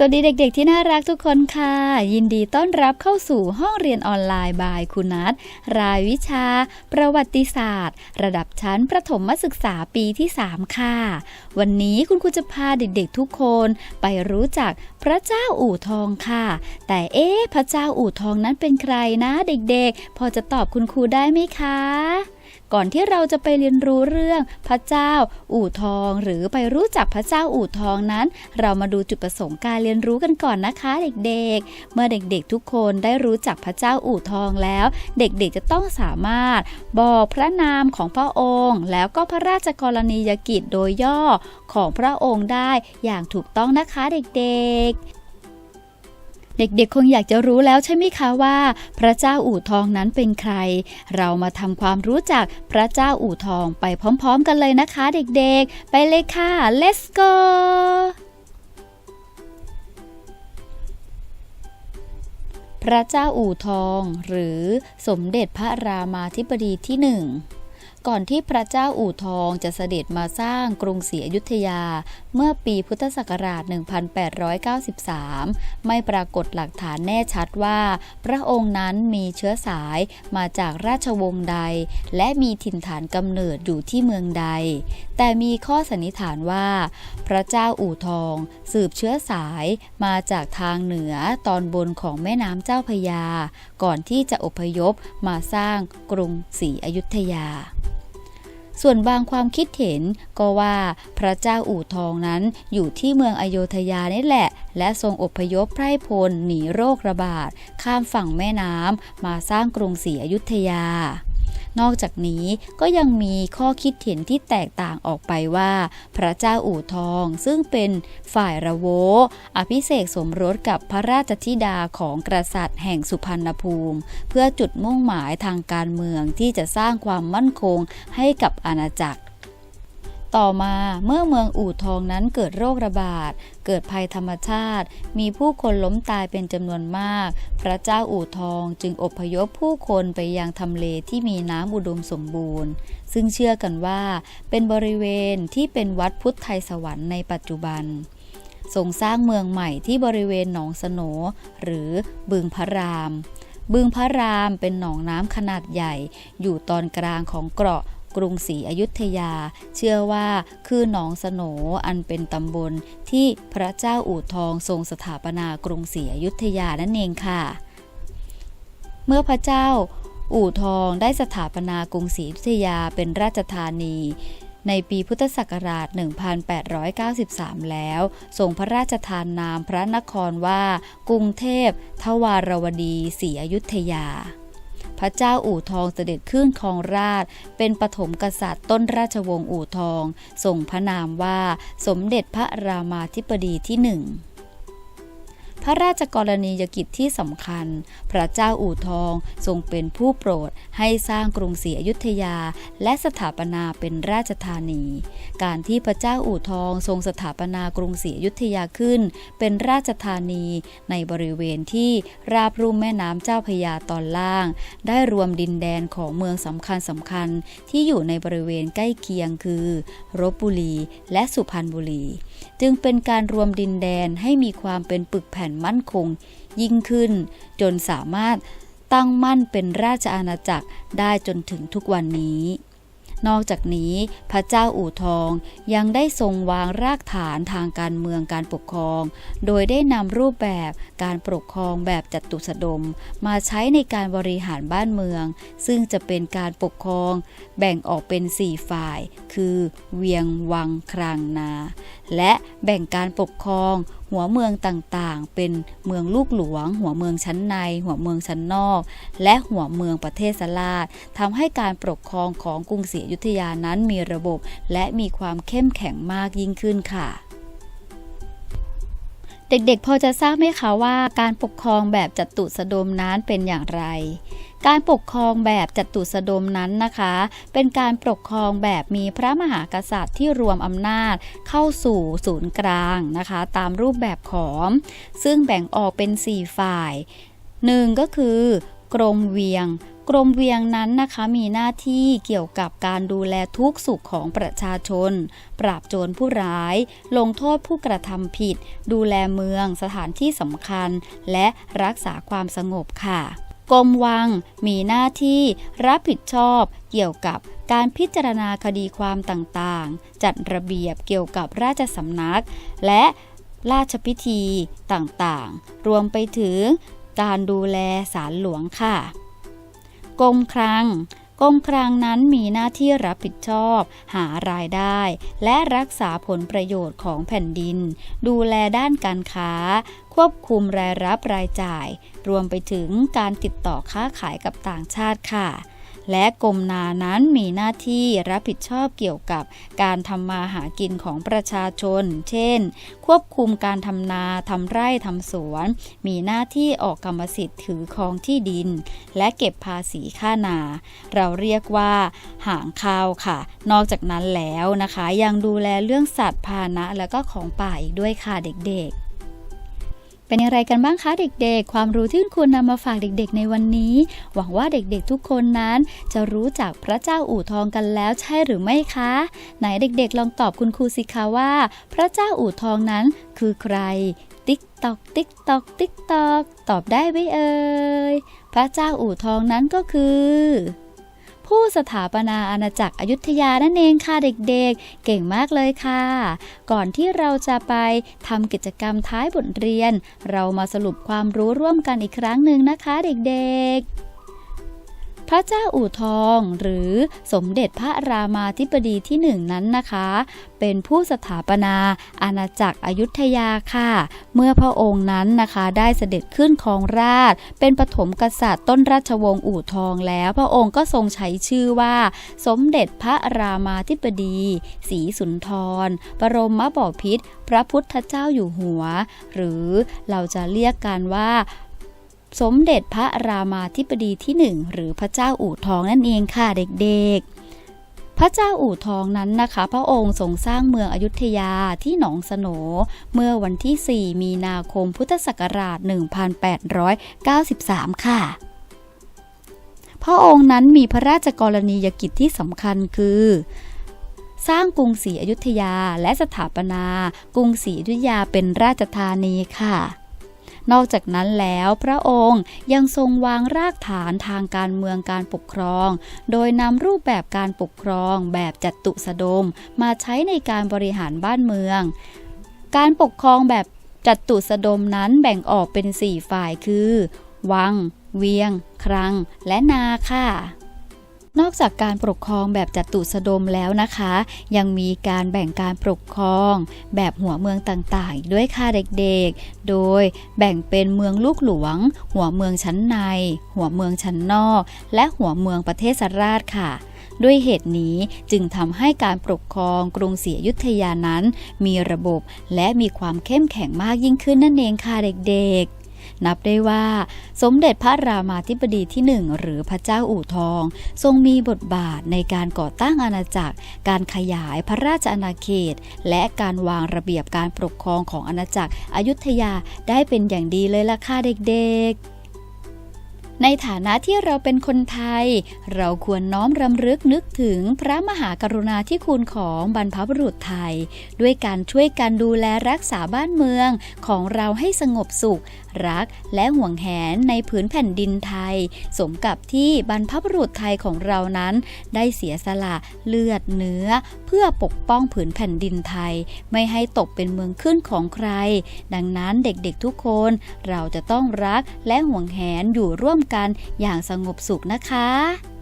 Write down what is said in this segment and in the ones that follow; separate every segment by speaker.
Speaker 1: สวัสดีเด็กๆที่น่ารักทุกคนค่ะ ยินดีต้อนรับเข้าสู่ห้องเรียนออนไลน์บายคุณนัทรายวิชา ประวัติศาสตร์ ระดับชั้นประถมศึกษาปีที่ 3 ค่ะ วันนี้คุณครูจะพาเด็กๆทุกคนไปรู้จักพระเจ้าอู่ทองค่ะ แต่เอ๊ะพระเจ้าอู่ทองนั้นเป็นใครนะเด็กๆ พอจะตอบคุณครูได้ไหมคะ ก่อนที่เราจะไปเรียนรู้เรื่องพระเจ้า อู่ทอง หรือไปรู้จักพระเจ้าอู่ทองนั้น เรามาดูจุดประสงค์การเรียนรู้กันก่อนนะคะเด็กๆ เมื่อเด็กๆทุกคนได้รู้จักพระเจ้าอู่ทองแล้ว เด็กๆจะต้องสามารถบอกพระนามของพระองค์ แล้วก็พระราชกรณียกิจโดยย่อของพระองค์ได้อย่างถูกต้องนะคะเด็กๆ เด็กๆ คงอยากจะรู้แล้วใช่ไหมคะว่า พระเจ้าอู่ทองนั้นเป็นใคร เรามาทำความรู้จักพระเจ้าอู่ทองไปพร้อม ๆ กันเลยนะคะ เด็กๆ ไปเลยค่ะ let's go พระเจ้าอู่ทอง หรือสมเด็จพระรามาธิบดีที่หนึ่ง ก่อนที่พระเจ้าอู่ทองจะเสด็จมาสร้างกรุงศรีอยุธยา เมื่อปีพุทธศักราช 1893 ไม่ปรากฏหลักฐานแน่ชัดว่า พระองค์นั้นมีเชื้อสายมาจากราชวงศ์ใด และมีถิ่นฐานกำเนิดอยู่ที่เมืองใด แต่มีข้อสันนิษฐานว่า พระเจ้าอู่ทอง สืบเชื้อสายมาจากทางเหนือตอนบนของแม่น้ำเจ้าพยา ก่อนที่จะอพยพมาสร้างกรุงศรีอยุธยา ส่วนบางความคิดเห็นก็ว่าพระเจ้าอู่ทองนั้นอยู่ที่เมืองอโยธยานี่แหละ และทรงอพยพไพร่พลหนีโรคระบาด ข้ามฝั่งแม่น้ำมาสร้างกรุงศรีอยุธยา นอกจากนี้ก็ยังมีข้อคิดเห็นที่แตกต่างออกไปว่า พระเจ้าอู่ทองซึ่งเป็นฝ่ายระโว อภิเษกสมรสกับพระราชธิดาของกษัตริย์แห่งสุพรรณภูมิ เพื่อจุดมุ่งหมายทางการเมืองที่จะสร้างความมั่นคงให้กับอาณาจักร ต่อมาเมื่อเมืองอู่ทองนั้นเกิดโรคระบาด เกิดภัยธรรมชาติ มีผู้คนล้มตายเป็นจำนวนมาก พระเจ้าอู่ทองจึงอพยพผู้คนไปยังทำเลที่มีน้ำอุดมสมบูรณ์ ซึ่งเชื่อกันว่า เป็นบริเวณที่เป็นวัดพุทธไทยสวรรค์ในปัจจุบันทรงสร้างเมืองใหม่ที่บริเวณหนองสโหนหรือบึงพระราม บึงพระรามเป็นหนองน้ำขนาดใหญ่ อยู่ตอนกลางของเกาะ กรุงศรีอยุธยา เชื่อว่าคือหนองสโนอันเป็นตำบลที่พระเจ้าอู่ทองทรงสถาปนากรุงศรีอยุธยานั่นเองค่ะ เมื่อพระเจ้าอู่ทองได้สถาปนากรุงศรีอยุธยาเป็นราชธานีในปีพุทธศักราช 1893 แล้วทรงพระราชทานนามพระนครว่ากรุงเทพทวารวดีศรีอยุธยา พระเจ้าอู่ทองเสด็จขึ้นครองราช เป็นปฐมกษัตริย์ต้นราชวงศ์อู่ทองทรงพระนามว่าสมเด็จพระรามาธิบดีที่หนึ่ง ระราชกรณียกิจที่สำคัญ พระเจ้าอู่ทองทรงเป็นผู้โปรดให้สร้างกรุงศรีอยุธยา และสถาปนาเป็นราชธานี การที่พระเจ้าอู่ทองทรงสถาปนากรุงศรีอยุธยาขึ้น เป็นราชธานีในบริเวณที่ราบรุ่มแม่น้ำเจ้าพยาตอนล่าง ได้รวมดินแดนของเมืองสำคัญสำคัญที่อยู่ในบริเวณใกล้เคียงคือรบบุรีและสุพรรณบุรี จึงเป็นการรวมดินแดนให้มีความเป็นปึกแผ่นมั่นคง ยิ่งขึ้น จนสามารถตั้งมั่นเป็นราชอาณาจักรได้จนถึงทุกวันนี้ นอกจากนี้พระเจ้าอู่ทองยังได้ทรงวางรากฐานทางการเมืองการปกครอง โดยได้นำรูปแบบการปกครองแบบจัตุสดม มาใช้ในการบริหารบ้านเมือง ซึ่งจะเป็นการปกครอง แบ่งออกเป็น 4 ฝ่าย คือ เวียงวังครางนา และแบ่งการปกครอง หัวเมืองต่างๆ เป็นเมืองลูกหลวง หัวเมืองชั้นใน หัวเมืองชั้นนอก และหัวเมืองประเทศสลาดทำให้การปกครองของกรุงศรีอยุธยานั้นมีระบบ และมีความเข้มแข็งมากยิ่งขึ้นค่ะเด็กๆ พอจะทราบไหมคะว่าการปกครองแบบจัตุสดมนั้นเป็นอย่างไร การปกครองแบบจัตุสดมนั้นนะคะ เป็นการปกครองแบบมีพระมหากษัตริย์ที่รวมอำนาจเข้าสู่ศูนย์กลางนะคะ ตามรูปแบบของ ซึ่งแบ่งออกเป็น 4 ฝ่าย 1. ก็คือกรมเวียงกรมเวียงนั้นนะคะมีหน้าที่เกี่ยวกับการดูแลทุกสุขของประชาชน ปราบโจรผู้ร้าย ลงโทษผู้กระทำผิด ดูแลเมืองสถานที่สำคัญ และรักษาความสงบค่ะ กรมวังมีหน้าที่รับผิดชอบเกี่ยวกับการพิจารณาคดีความต่างๆ จัดระเบียบเกี่ยวกับราชสำนัก และราชพิธีต่างๆ รวมไปถึงการดูแลศาลหลวงค่ะกรมคลัง กองคลังนั้นมีหน้าที่รับผิดชอบ หารายได้ และรักษาผลประโยชน์ของแผ่นดิน ดูแลด้านการค้า ควบคุมรายรับรายจ่าย รวมไปถึงการติดต่อค้าขายกับต่างชาติค่ะ และกรมนานั้นมีหน้าที่รับผิดชอบเกี่ยวกับการทำมาหากินของประชาชน เช่น ควบคุมการทำนาทำไร่ทำสวน มีหน้าที่ออกกรรมสิทธิ์ถือครองที่ดิน และเก็บภาษีค่านา เราเรียกว่าหางข้าวค่ะ นอกจากนั้นแล้วนะคะ ยังดูแลเรื่องสัตว์พาหนะ และก็ของป่าอีกด้วยค่ะเด็กๆ เป็นอย่างไรกันบ้างคะเด็กๆ ความรู้ที่คุณครูนำมาฝากเด็กๆ ในวันนี้ หวังว่าเด็กๆทุกคนนั้น จะรู้จักพระเจ้าอู่ทองกันแล้วใช่หรือไม่คะ ไหนเด็กๆ ลองตอบคุณครูสิคะว่า พระเจ้าอู่ทองนั้นคือใคร ติ๊กตอกติ๊กตอกติ๊กตอกตอบได้ไหมเอ่ยพระเจ้าอู่ทองนั้นก็คือ ผู้สถาปนาอาณาจักรอยุธยานั่นเองค่ะเด็กๆ เก่งมากเลยค่ะ ก่อนที่เราจะไปทำกิจกรรมท้ายบทเรียน เรามาสรุปความรู้ร่วมกันอีกครั้งหนึ่งนะคะเด็กๆ พระเจ้าอู่ทองหรือสมเด็จพระรามาธิบดีที่หนึ่งนั้นนะคะ เป็นผู้สถาปนาอาณาจักรอยุธยาค่ะ เมื่อพระองค์นั้นนะคะได้เสด็จขึ้นครองราช เป็นปฐมกษัตริย์ต้นราชวงศ์อู่ทองแล้ว พระองค์ก็ทรงใช้ชื่อว่า สมเด็จพระรามาธิบดีศรีสุนทรบรมมบพิตรพระพุทธเจ้าอยู่หัว หรือเราจะเรียกกันว่า สมเด็จพระรามาธิบดีที่หนึ่งหรือพระเจ้าอู่ทองนั่นเองค่ะเด็กๆ พระเจ้าอู่ทองนั้นนะคะ พระองค์ทรงสร้างเมืองอยุธยาที่หนองสโหนเมื่อวันที่ 4 มีนาคมพุทธศักราช 1893 ค่ะพระองค์นั้นมีพระราชกรณียกิจที่สำคัญคือ สร้างกรุงศรีอยุธยาและสถาปนากรุงศรีอยุธยาเป็นราชธานีค่ะ นอกจากนั้นแล้วพระองค์ยังทรงวางรากฐานทางการเมืองการปกครอง โดยนำรูปแบบการปกครองแบบจัตุสดม มาใช้ในการบริหารบ้านเมือง การปกครองแบบจัตุสดมนั้นแบ่งออกเป็น 4 ฝ่ายคือ วัง เวียง ครัง และนาค่ะ นอกจากการปกครองแบบจัตุสดมแล้วนะคะ ยังมีการแบ่งการปกครองแบบหัวเมืองต่างๆ ด้วยค่ะเด็กๆ โดยแบ่งเป็นเมืองลูกหลวง หัวเมืองชั้นใน หัวเมืองชั้นนอก และหัวเมืองประเทศสราชค่ะด้วยเหตุนี้จึงทำให้การปกครองกรุงศรีอยุธยานั้น มีระบบและมีความเข้มแข็งมากยิ่งขึ้นนั่นเองค่ะเด็กๆ นับได้ว่า สมเด็จพระรามาธิบดีที่หนึ่งหรือพระเจ้าอู่ทอง ทรงมีบทบาทในการก่อตั้งอาณาจักร การขยายพระราชอาณาเขต และการวางระเบียบการปกครองของอาณาจักรอยุธยาได้เป็นอย่างดีเลยล่ะค่ะเด็กๆ ในฐานะที่เราเป็นคนไทย เราควรน้อมรำลึกนึกถึงพระมหากรุณาธิคุณของบรรพบุรุษไทย ด้วยการช่วยกันดูแลรักษาบ้านเมืองของเราให้สงบสุข รักและห่วงแหนในผืนแผ่นดินไทย สมกับที่บรรพบุรุษไทยของเรานั้น ได้เสียสละเลือดเนื้อ เพื่อปกป้องผืนแผ่นดินไทย ไม่ให้ตกเป็นเมืองขึ้นของใคร ดังนั้นเด็กๆทุกคน เราจะต้องรักและห่วงแหนอยู่ร่วมกันอย่างสงบสุขนะคะ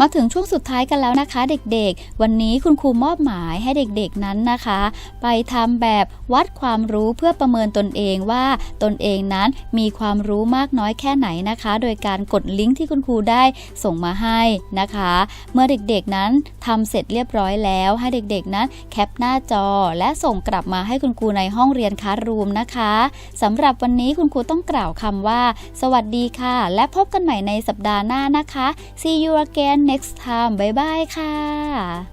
Speaker 1: มาถึงช่วงสุดท้ายกันแล้วนะคะ เด็กๆ วันนี้คุณครูมอบหมายให้เด็กๆนั้นนะคะ ไปทำแบบวัดความรู้เพื่อประเมินตนเองว่าตนเองนั้นมีความรู้มากน้อยแค่ไหนนะคะ โดยการกดลิงก์ที่คุณครูได้ส่งมาให้นะคะ เมื่อเด็กๆนั้นทำเสร็จเรียบร้อยแล้ว ให้เด็กๆนั้นแคปหน้าจอและส่งกลับมาให้คุณครูในห้องเรียนคารูมนะคะสำหรับวันนี้คุณครูต้องกล่าวคำว่า สวัสดีค่ะ และพบกันใหม่ในสัปดาห์หน้านะคะ see you again next time บ๊ายบายค่ะ